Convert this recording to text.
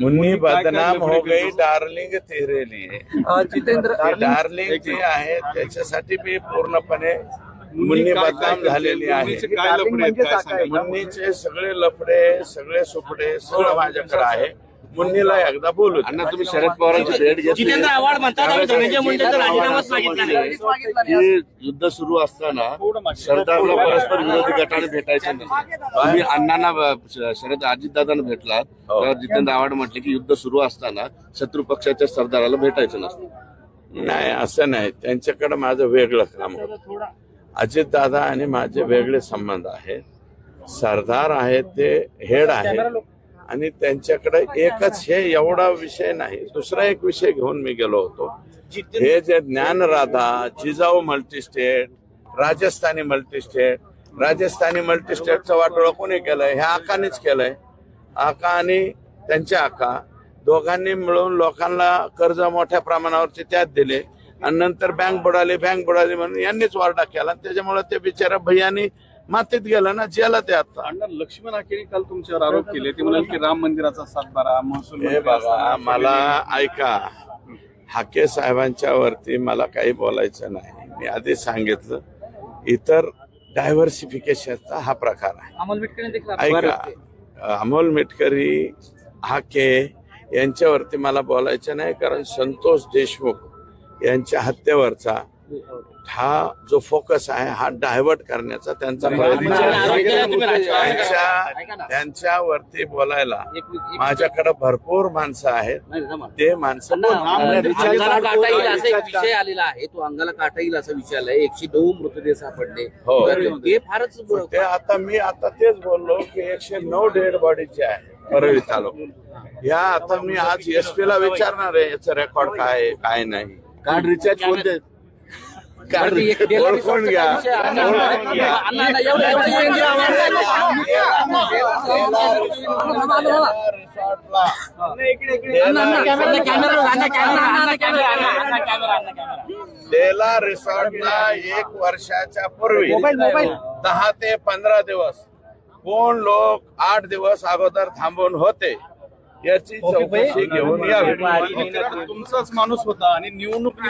मुन्नी बदनाम हो गई? डार्लिंग तेरे लिए जितेंद्र डार्लिंग जी आहे त्याच्यासाठी मी पूर्णपणे मुन्नी बदनाम? झालेली आहे सांगा? मुन्नीचे सगळे लफडे सगळे सुपडे सगळं माझ्याकडे आहे मुन्नीला एकदा बोलू. अण्णा तुम्ही शरद पवारांची भेट घेतली. जितेंद्र आव्हाड म्हणतात आम्ही धनंजय मुंडेचा राजीनामाच मागितला नाही. की युद्ध सुरू असताना. सरदारला परस्पर विरोधी गटाने भेटायचं तुम्ही अण्णांना शरद अजितदादांना भेटलात. हो. तर जितेंद्र आव्हाड म्हटले की युद्ध सुरू असताना शत्रू पक्षाच्या सरदाराला भेटायचं नसतं. नाही असं नाही. त्यांच्याकडे माझं वेगळं काम होतं. अजितदादा आणि माझे वेगळे संबंध आहेत. सरदार आहेत ते हेड आहेत. आणि त्यांच्याकडे एकच हे एवढा विषय नाही. दुसरा एक विषय घेऊन मी गेलो होतो. हे जे ज्ञानराधा जिजाऊ मल्टीस्टेट राजस्थानी मल्टीस्टेट राजस्थानी मल्टीस्टेटचं वाटोळं कोणी केलंय? ह्या आकानेच केलंय. आका आणि त्यांच्या आका दोघांनी मिळून लोकांना कर्ज मोठ्या प्रमाणावरचे त्यात दिले आणि नंतर बँक बुडाली बँक बुडाली म्हणून यांनीच वारडा केला. आणि त्याच्यामुळे ते बिचारा भैयानी मातीत गेलं ना जेला ते आता. अण्णा लक्ष्मण आखेने काल तुमच्यावर आरोप केले. ते म्हणाले की राम मंदिराचा सातबारा महसूल हे बघा असताना मला ऐका. हाके साहेबांच्या वरती मला काही बोलायचं नाही. मी आधी सांगितलं इतर डायव्हर्सिफिकेशनचा हा प्रकार आहे. अमोल मिटकरी देखील ऐका अमोल मिटकरी हाके यांच्यावरती मला बोलायचं नाही कारण संतोष देशमुख यांच्या हत्येवरचा हा जो फोकस आहे हा डायव्हर्ट करण्याचा त्यांचा प्रयत्न आहे. त्यांच्या त्यांच्यावरती बोलायला माझ्याकडे भरपूर माणसं आहेत. ते माणसं काटा येईल असा एक विषय आलेला आहे. तो अंगाला काटा येईल असा विषय आलाय. एकशे नऊ मृतदेह सापडले. हो. ते फारच ते आता मी आता तेच बोललो की एकशे नऊ डेड बॉडीचे आहे परळी तालुक्यात या आता मी आज एसपी ला विचारणार आहे याचं रेकॉर्ड काय काय नाही. कार्ड रिचार्ज कोणते ओळखून घ्या लेला रिसॉर्टला एक वर्षाच्या पूर्वी दहा ते पंधरा दिवस कोण लोक आठ दिवस अगोदर थांबून होते याची चौकशी घेऊन यावी तुमचाच माणूस होता आणि निवडणूक